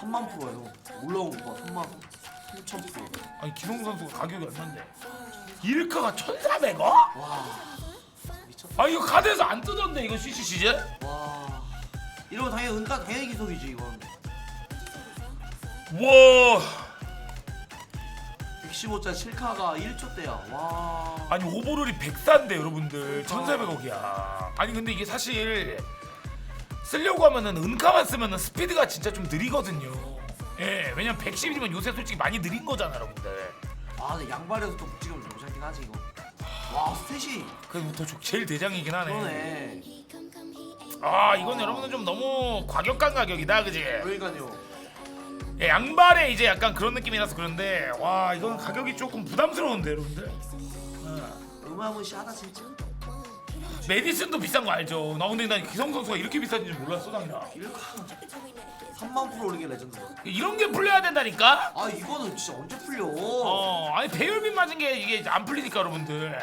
3만 프로예요. 올라온 거 3만 3천 프로. 아니 기성 선수가 가격이 얼마인데? 일카가 1,400원? 와 미쳤다. 아 이거 카드에서 안 뜨던데 이거 CC 시즌? 와 이러면 당연히 은가 당연히 기속이지 이건. 와 115짜 7카가 1초 대야. 와. 아니 오버롤이 104인데 여러분들 1,400억이야 아니 근데 이게 사실 쓰려고 하면은 은카만 쓰면은 스피드가 진짜 좀 느리거든요 예 왜냐면 110이면 요새 솔직히 많이 느린 거잖아 여러분들 아 근데 양발에서 또 묵직함을 좀 못하긴 하지 이거. 와 스탯이 그래도 더 좋- 제일 대장이긴 하네 그러네. 아 이건 여러분들 좀 너무 과격한 가격이다 그지? 그러니까요. 예, 양발에 이제 약간 그런 느낌이라서 그런데 와 이건 가격이 조금 부담스러운데 여러분들 어마무시하다 진짜. 메디슨도 비싼 거 알죠? 나 근데 난 기성 선수가 이렇게 비싼지 몰랐어 당이라 3만 프로 올리게 레전드다. 이런 게 풀려야 된다니까? 아 이거는 진짜 언제 풀려? 어 아니 배율빈 맞은 게 이게 안 풀리니까 여러분들